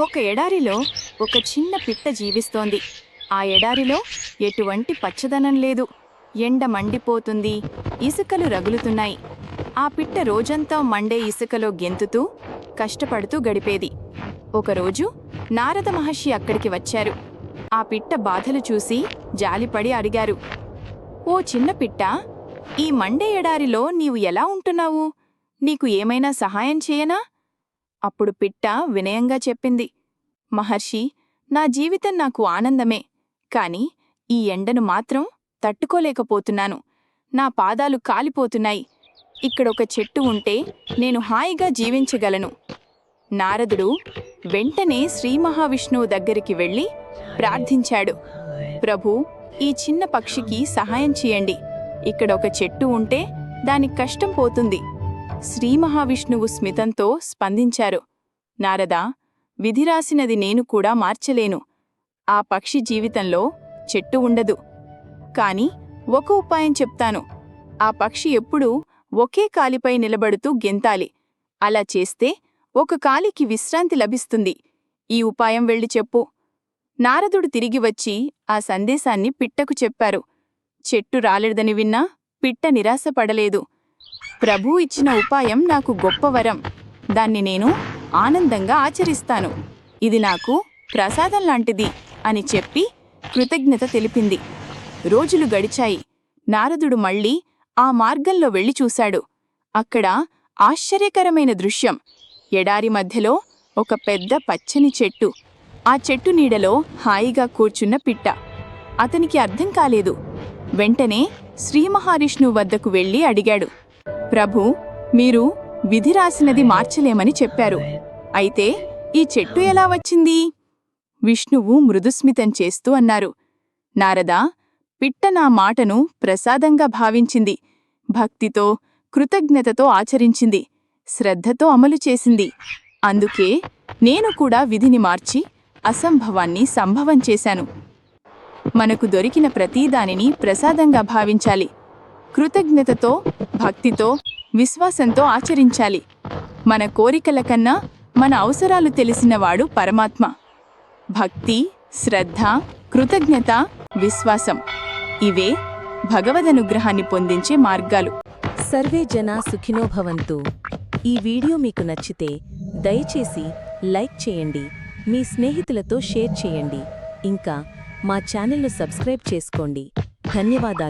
ఒక ఎడారిలో ఒక చిన్న పిట్ట జీవిస్తోంది. ఆ ఎడారిలో ఎటువంటి పచ్చదనం లేదు. ఎండ మండిపోతుంది ఇసుకలు రగులుతున్నాయి. ఆ పిట్ట రోజంతా మండే ఇసుకలో గెంతుతూ కష్టపడుతూ గడిపేది. ఒకరోజు నారద మహర్షి అక్కడికి వచ్చారు. ఆ పిట్ట బాధలు చూసి జాలిపడి అడిగారు. ఓ చిన్న పిట్ట ఈ మండే ఎడారిలో నీవు ఎలా ఉంటున్నావు? నీకు ఏమైనా సహాయం చేయనా? అప్పుడు పిట్ట వినయంగా చెప్పింది మహర్షి నా జీవితం నాకు ఆనందమే కాని ఈ ఎండను మాత్రం తట్టుకోలేకపోతున్నాను. నా పాదాలు కాలిపోతున్నాయి. ఇక్కడొక చెట్టు ఉంటే నేను హాయిగా జీవించగలను. నారదుడు వెంటనే శ్రీ మహావిష్ణువు దగ్గరికి వెళ్ళి ప్రార్థించాడు ప్రభు ఈ చిన్న పక్షికి సహాయం చేయండి. ఇక్కడ ఒక చెట్టు ఉంటే దానికి కష్టం పోతుంది. శ్రీ మహావిష్ణువు స్మితంతో స్పందించారు. నారదా విధి రాసినది నేను కూడా మార్చలేను. ఆ పక్షి జీవితంలో చెట్టు ఉండదు. కాని ఒక ఉపాయం చెప్తాను. ఆ పక్షి ఎప్పుడూ ఒకే కాలిపై నిలబడుతూ గెంతాలి. అలా చేస్తే ఒక కాలికి విశ్రాంతి లభిస్తుంది. ఈ ఉపాయం వెళ్ళి చెప్పు. నారదుడు తిరిగి వచ్చి ఆ సందేశాన్ని పిట్టకు చెప్పారు. చెట్టు రాలేదని విన్నా పిట్ట నిరాశపడలేదు. ప్రభు ఇచ్చిన ఉపాయం నాకు గొప్ప వరం. దాన్ని నేను ఆనందంగా ఆచరిస్తాను. ఇది నాకు ప్రసాదం లాంటిది అని చెప్పి కృతజ్ఞత తెలిపింది. రోజులు గడిచాయి. నారదుడు మళ్ళీ ఆ మార్గంలో వెళ్ళి చూశాడు. అక్కడ ఆశ్చర్యకరమైన దృశ్యం. ఎడారి మధ్యలో ఒక పెద్ద పచ్చని చెట్టు. ఆ చెట్టు నీడలో హాయిగా కూర్చున్న పిట్ట. అతనికి అర్థం కాలేదు. వెంటనే శ్రీ మహావిష్ణువు వద్దకు వెళ్ళి అడిగాడు. ప్రభు మీరు విధి రాసినది మార్చలేమని చెప్పారు. అయితే ఈ చెట్టు ఎలా వచ్చింది? విష్ణువు మృదుస్మితం చేస్తూ అన్నారు. నారదా పిట్ట నా మాటను ప్రసాదంగా భావించింది. భక్తితో కృతజ్ఞతతో ఆచరించింది. శ్రద్ధతో అమలు చేసింది. అందుకే నేను కూడా విధిని మార్చి అసంభవాన్ని సంభవం చేశాను. మనకు దొరికిన ప్రతీదానిని ప్రసాదంగా భావించాలి. కృతజ్ఞతతో భక్తితో విశ్వాసంతో ఆచరించాలి. మన కోరికల కన్నా మన అవసరాలు తెలిసినవాడు పరమాత్మ. భక్తి శ్రద్ధ కృతజ్ఞత విశ్వాసం ఇవే భగవదనుగ్రహాన్ని పొందించే మార్గాలు. సర్వే జనా సుఖినోభవంతు ఈ వీడియో మీకు నచ్చితే దయచేసి లైక్ చేయండి మీ స్నేహితులతో షేర్ చేయండి. ఇంకా మా ఛానల్ను సబ్స్క్రైబ్ చేసుకోండి. ధన్యవాదాలు.